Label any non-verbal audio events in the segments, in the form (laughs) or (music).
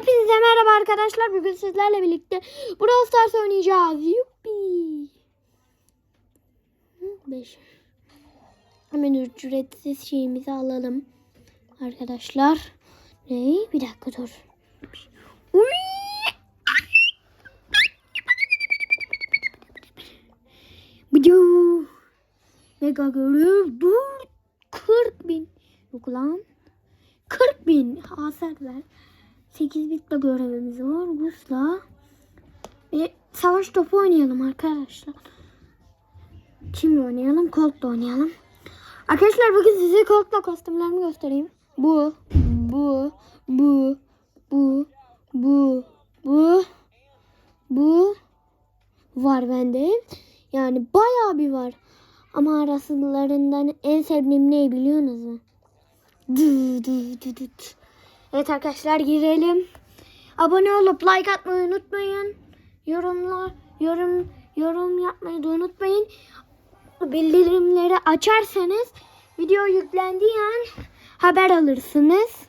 Hepinize merhaba arkadaşlar. Bugün sizlerle birlikte Brawl Stars oynayacağız. Yuppi. 5. Hemen ücretsiz şeyimizi alalım. Arkadaşlar. Ne? Bir dakika dur. Uy! Bıcı. Mega görev. Dur. 40 bin. Yok lan. 40 bin hasar ver. 8 bitle görevimiz var. Gus'la. Ve savaş topu oynayalım arkadaşlar. Kimle oynayalım? Colt'la oynayalım. Arkadaşlar bugün size Colt'la kostümlerimi göstereyim. Bu, bu, bu, bu, bu, bu, bu var bende. Yani bayağı bir var. Ama arasılarından en sevdiğim ne biliyorsunuz mu? Dı dı dı dı dı. Evet arkadaşlar girelim. Abone olup like atmayı unutmayın. Yorumlar, yorum, yorum yapmayı da unutmayın. Bildirimleri açarsanız video yüklendiği an haber alırsınız.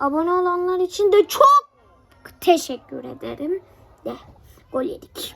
Abone olanlar için de çok teşekkür ederim. De gol yedik.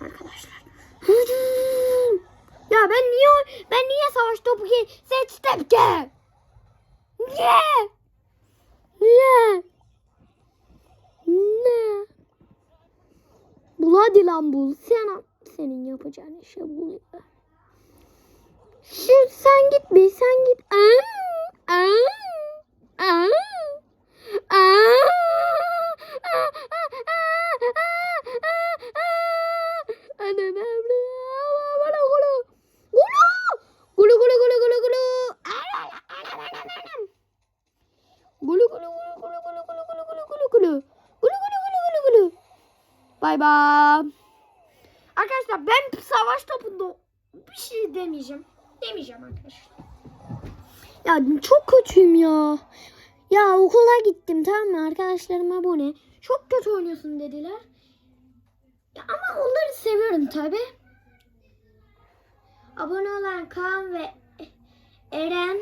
Arkadaşlar. Ya ben niye ben niye savaş topu seçtim ki? Niye? Niye? Ne? Bul hadi lan bul. Sen, senin yapacağın işe bul. Şu sen git bir sen git. Aa, aa, Bay bay. Arkadaşlar ben savaş topunda bir şey demeyeceğim. Demeyeceğim arkadaşlar. Ya çok kötüyüm ya. Ya okula gittim tamam mı? Arkadaşlarım abone. Çok kötü oynuyorsun dediler. Ya ama onları seviyorum tabi. Abone olan Kaan ve Eren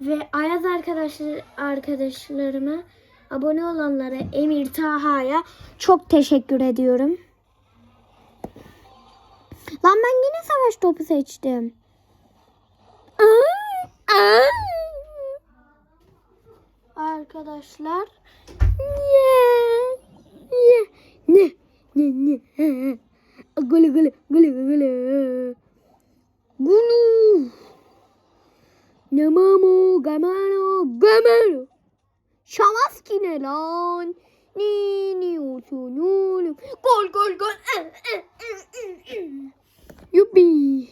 ve Ayaz arkadaşlar arkadaşlarıma abone olanlara Emir Taha'ya çok teşekkür ediyorum. Lan ben yine savaş topu seçtim. Aa, aa. Arkadaşlar. Yeah. Ne? Ne? Ne? Gülü gülü gülü gülü. Gulu. Namamo gamano gamano. Şamaski ne lan? Ni ni olsun oğlum. Gol gol gol. Yuppi.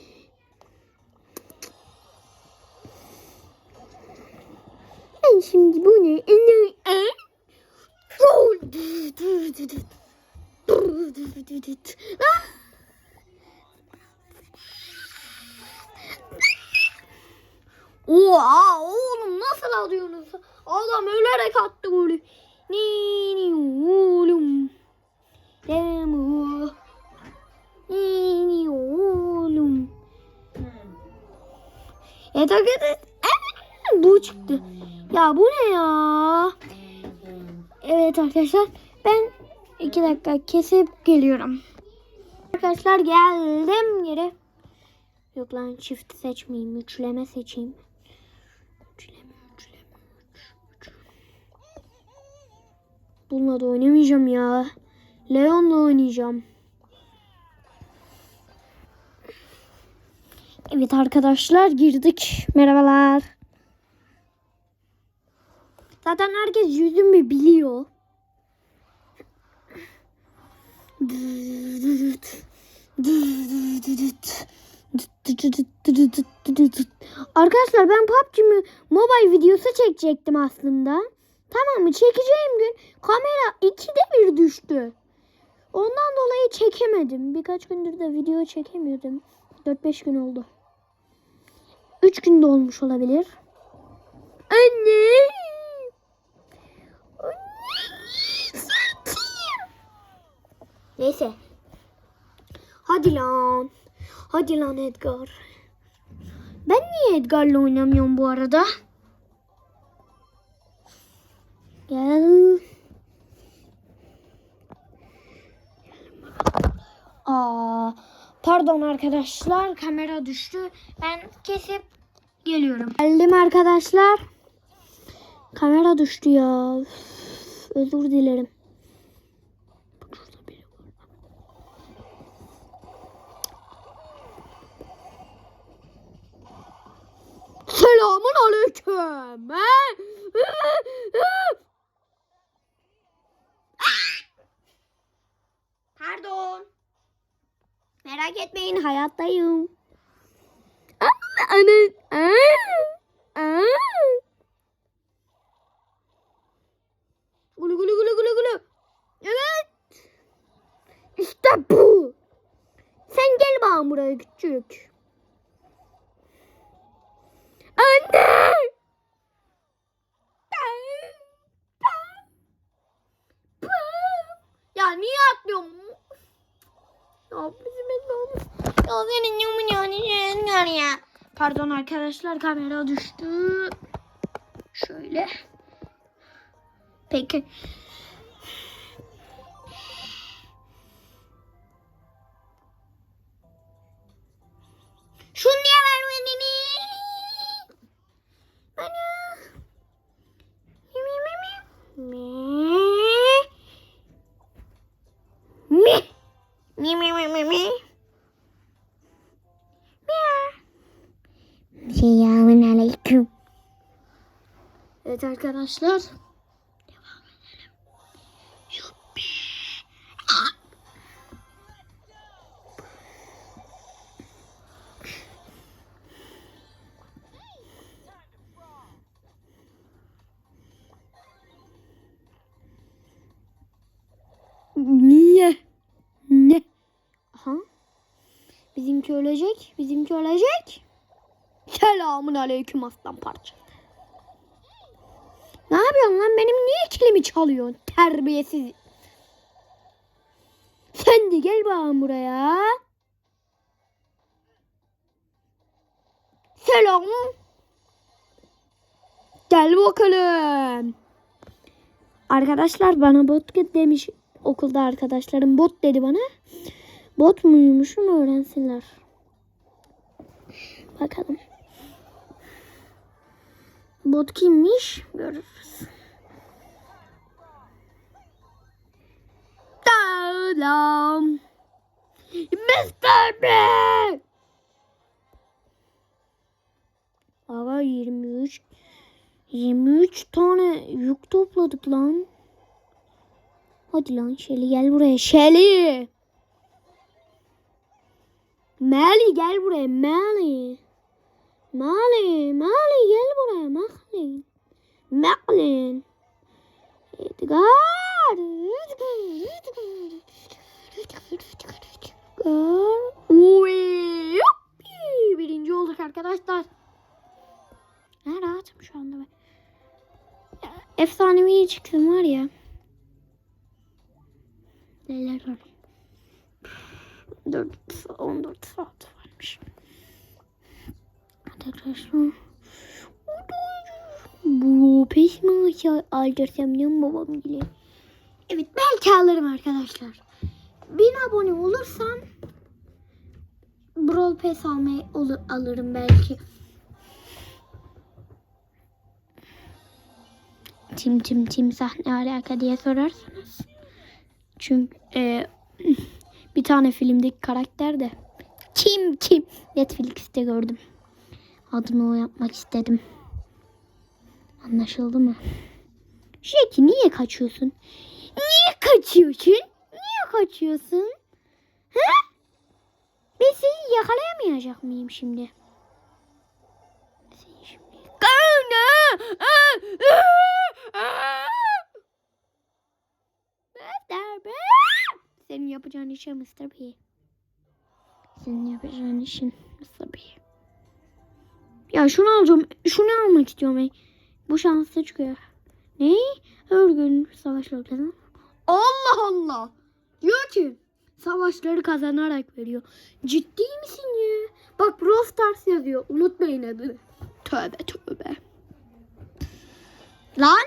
Ben şimdi bu ne? Ne? E? Gol. Dı, dı, dı, dı. Dı, dı, dı, dı, dı. Ah! (laughs) Oha oğlum nasıl alıyorsunuz? Adam ölerek attı golü. Ni ni oğlum. Demo. Ni ni oğlum. Evet arkadaşlar. Bu çıktı. Ya bu ne ya? Evet arkadaşlar. Ben iki dakika kesip geliyorum. Arkadaşlar geldim geri. Yok lan çift seçmeyeyim. Üçleme seçeyim. Üçleme, üçleme, üç, üç. Bununla da oynamayacağım ya. Leon'la oynayacağım. Evet arkadaşlar girdik. Merhabalar. Zaten herkes yüzümü biliyor. Arkadaşlar ben PUBG Mobile videosu çekecektim aslında. Tamam mı? Çekeceğim gün kamera ikide bir düştü. Ondan dolayı çekemedim. Birkaç gündür de video çekemiyordum. 4-5 gün oldu. 3 günde olmuş olabilir. Anne. Neyse. Hadi lan. Hadi lan Edgar. Ben niye Edgar'la oynamıyorum bu arada? Gel. Aa, pardon arkadaşlar kamera düştü. Ben kesip geliyorum. Geldim arkadaşlar. Kamera düştü ya. Özür dilerim. Bak şurada biri var. Selamun aleyküm. Pardon. Merak etmeyin hayattayım. Ana. Ana. Gulu gulu gulu gulu gulu. Evet. İşte bu. Sen gel bana buraya küçük. Anne. Ya niye atlıyorsun? Ya bizim etmemiz. Ya senin yumun yani yani ya. Pardon arkadaşlar kamera düştü. Şöyle. Peki. Evet arkadaşlar. Devam edelim. Yuppi. Niye? Ne? Aha. Bizimki ölecek. Bizimki ölecek. Selamun aleyküm aslan parça. Yapıyorsun lan? Benim niye kilimi çalıyorsun? Terbiyesiz. Sen de gel bana buraya. Selam. Gel bakalım. Arkadaşlar bana bot demiş okulda arkadaşlarım bot dedi bana. Bot muymuşum öğrensinler. Bakalım. Bot kimmiş? Görürüz. Selam. Mr. Bean. Hava 23. 23 tane yük topladık lan. Hadi lan Şeli gel buraya. Şeli. Mali gel buraya. Mali. Mali. Mali gel buraya. Mali. Mali. Edgar. Edgar. Uy. Yuppi. Birinci olduk arkadaşlar. Ne rahatım şu anda ben. Efsanevi çıktım var ya. Aldırsam ne babam gibi. Evet belki alırım arkadaşlar. 1000 abone olursam Brawl Pass almayı olur, alırım belki. Tim tim timsah ne alaka diye sorarsanız. Çünkü e, (laughs) bir tane filmdeki karakter de Tim Tim Netflix'te gördüm. Adını o yapmak istedim. Anlaşıldı mı? Jackie niye kaçıyorsun? Niye kaçıyorsun? Niye kaçıyorsun? He? Ben seni yakalayamayacak mıyım şimdi? Seni şimdi... Senin yapacağın işe Mr. B. Senin yapacağın işin Mr. B. Ya şunu alacağım. Şunu almak istiyorum. Bu şanslı çıkıyor. Ne? Her gün savaşları kazan. Allah Allah. Diyor ki savaşları kazanarak veriyor. Ciddi misin ya? Bak Brawl Stars yazıyor. Unutmayın adını. Tövbe tövbe. Lan.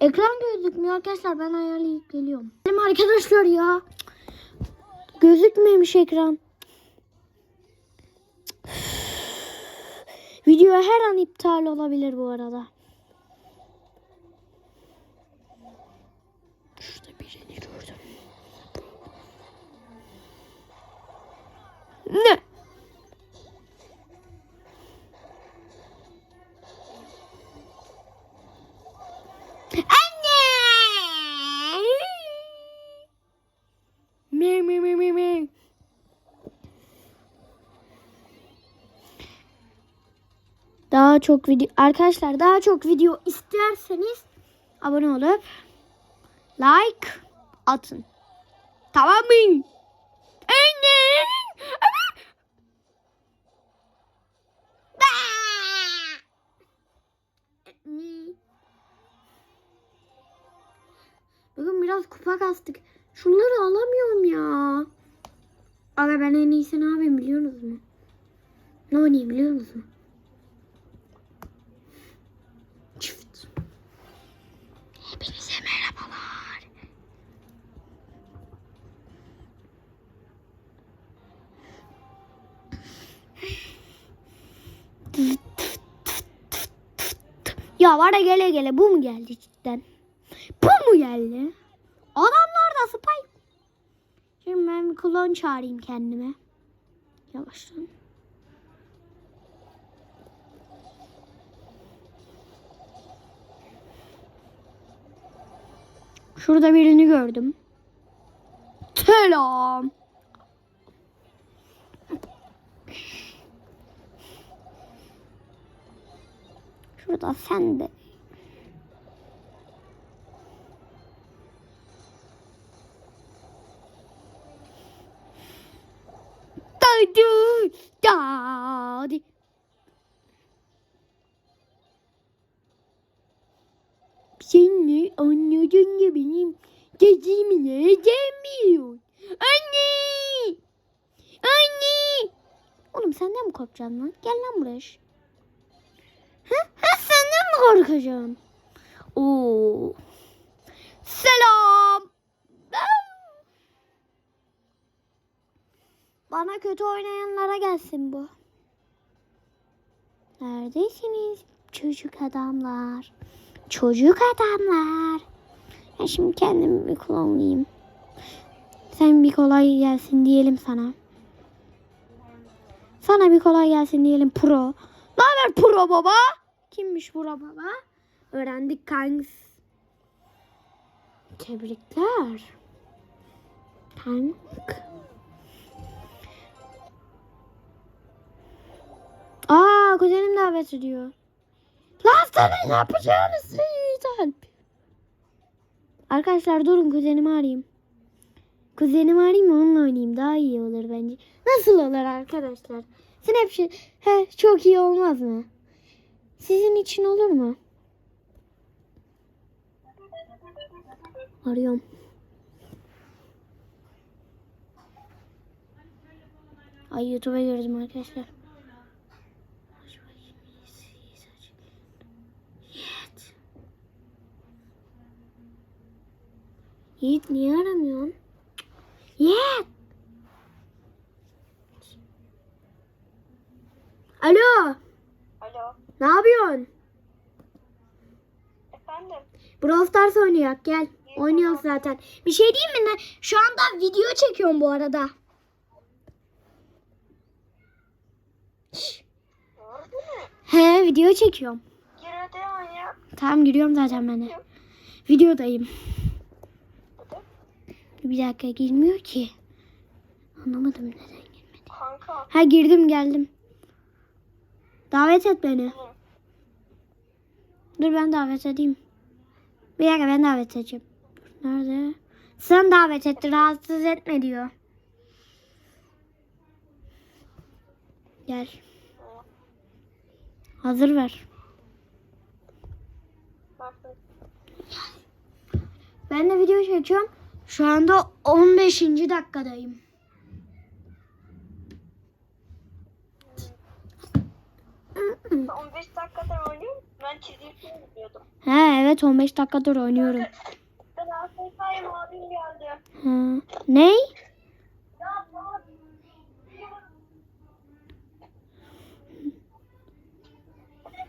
Ekran gözükmüyor arkadaşlar. Ben ayarlayıp geliyorum. Benim arkadaşlar ya. Gözükmemiş ekran. Video her an iptal olabilir bu arada. Şurada birini gördüm. Ne? Daha çok video arkadaşlar daha çok video isterseniz abone olup like atın. Tamam mı? Anne! Biraz kupa kastık. Şunları alamıyorum ya. Aga ben en iyisi ne yapayım biliyor musunuz? Ne oynayayım biliyor musun? Çift. Hepinize merhabalar. Ya var ya gele gele bu mu geldi cidden? Bu mu geldi? Adamlar da spy. Şimdi ben bir klon çağırayım kendime. Yavaştan. Şurada birini gördüm. Selam. Şurada sen de. Daydı. Dadi. Seni anladın ya benim dediğimi neden biliyorsun? Anne! Anne! Oğlum senden mi korkacaksın lan? Gel lan buraya. Ha? senden mi korkacağım? Oo. Selam. Bana kötü oynayanlara gelsin bu. Neredesiniz çocuk adamlar? Çocuk adamlar. Ben şimdi kendimi bir klonlayayım. Sen bir kolay gelsin diyelim sana. Sana bir kolay gelsin diyelim pro. Ne haber pro baba? Kimmiş pro baba? Öğrendik kanks. Tebrikler. Tank. Aa kuzenim davet ediyor. Lan sana yapacağını söyle. Arkadaşlar durun kuzenimi arayayım. Kuzenimi arayayım mı onunla oynayayım. Daha iyi olur bence. Nasıl olur arkadaşlar? Snapchat he, çok iyi olmaz mı? Sizin için olur mu? Arıyorum. Ay YouTube'a girdim arkadaşlar. Yiğit niye aramıyorsun? Yiğit. Alo. Alo, Ne yapıyorsun? efendim. Brawl Stars oynuyor. Gel. Oynuyoruz zaten. Bir şey diyeyim mi? Şu anda video çekiyorum bu arada. He video çekiyorum. Gir hadi. Tamam giriyorum zaten ben de. Videodayım. Bir dakika girmiyor ki. Anlamadım neden girmedi. Kanka. Ha girdim geldim. Davet et beni. Dur ben davet edeyim. Bir dakika ben davet edeceğim. Nerede? Sen davet etti rahatsız etme diyor. Gel. Hazır ver. Ben de video çekiyorum. Şu anda 15. dakikadayım. Sen 15 dakikadan oynuyor musun? Ben çizgi film izliyordum. He evet 15 dakikadır oynuyorum. Ben AFK'yım abim geldi. Ha. Ney? Ya baba.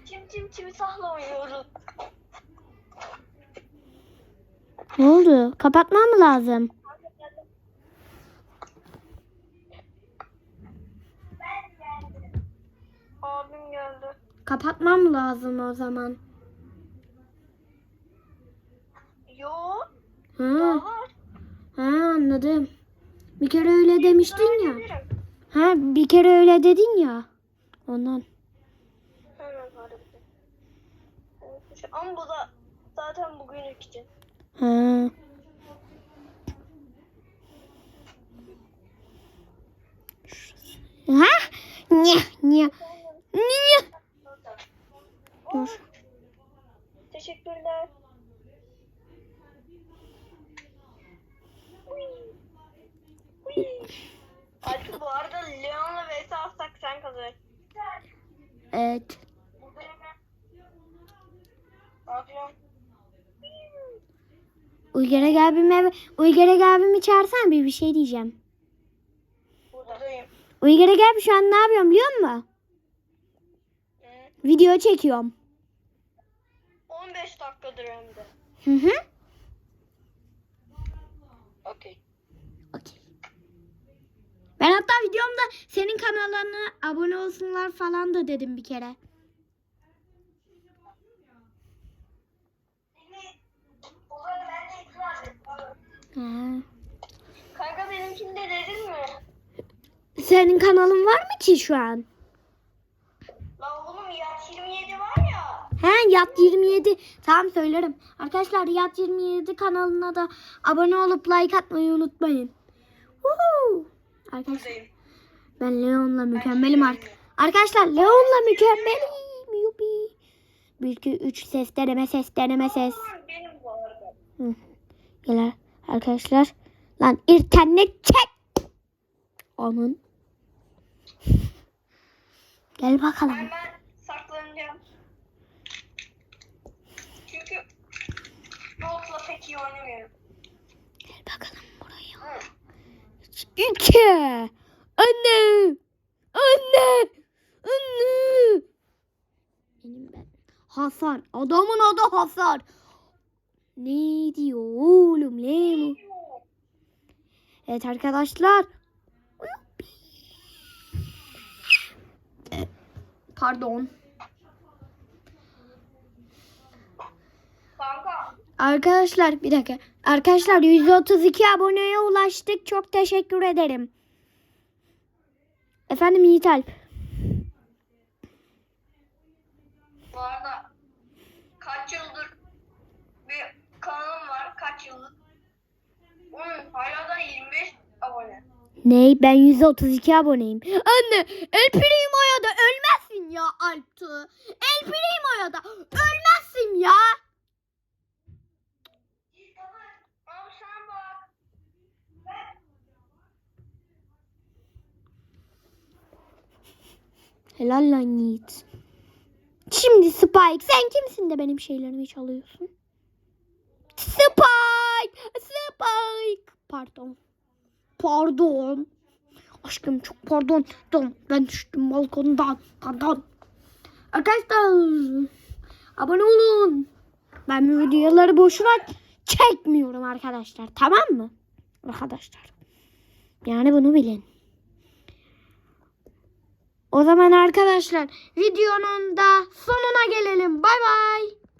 Çim çim çimisahla oynuyoruz. Ne oldu? Kapatmam mı lazım? Abim geldi. Kapatmam lazım o zaman? Yo. Ha, ha anladım. Bir kere öyle demiştin ya. Ha bir kere öyle dedin ya. Ondan. Ama bu da zaten bugünlük için. Ha. Ha? Dur. Teşekkürler. Bu arada Leon'la vs atsak sen kazanırsın. Evet. Buradayım ben. Ne yapıyorsun? Uygar'a gel bir meyve. Uygar'a gel bir mi çağırsan bir bir şey diyeceğim. Buradayım. Uygar'a gel bir şu an ne yapıyorum biliyor musun? Hı. Video çekiyorum. 15 dakikadır hem de. Hı hı. Okey. Okey. Ben hatta videomda senin kanalına abone olsunlar falan da dedim bir kere. O zaman ben de itiraz ettim. Ha. Kanka benimkini de dedin mi? Senin kanalın var mı ki şu an? La oğlum yat 27 var ya. He Yat 27. Tamam söylerim. Arkadaşlar Yat 27 kanalına da abone olup like atmayı unutmayın. Woohoo! Arkadaşlar ben Leon'la mükemmelim artık. Arkadaşlar Leon'la mükemmelim. Yupi. 1 2 3 ses deneme ses deneme ses. Benim bu arada. Hı. Gel arkadaşlar. Lan internet çek. Onun. Gel bakalım. Ben, ben saklanacağım. Çünkü Yolt'la pek iyi oynamıyorum. Gel bakalım buraya. Hı. İki. Anne. Anne. Anne. Benim ben. Hasan. Adamın adı Hasan. Ne diyor oğlum ne bu? Evet arkadaşlar. Pardon. Arkadaşlar bir dakika. Arkadaşlar 132 aboneye ulaştık. Çok teşekkür ederim. Efendim Yiğit Alp. bu arada kaç yıldır bir kanalım var. Kaç yıldır? Onun hala da 25 abone. Ney? Ben 132 aboneyim. Anne El Primo'ya da ölmezsin ya Alptu. El Primo'ya da ölmezsin ya. Helal lan Yiğit. Şimdi Spike sen kimsin de benim şeylerimi çalıyorsun? Spike! Spike! Pardon. Pardon. Aşkım çok pardon. Pardon. Ben düştüm balkondan. Pardon. Arkadaşlar. Abone olun. Ben bu videoları boşuna çekmiyorum arkadaşlar. Tamam mı? Arkadaşlar. Yani bunu bilin. O zaman arkadaşlar videonun da sonuna gelelim. Bay bay.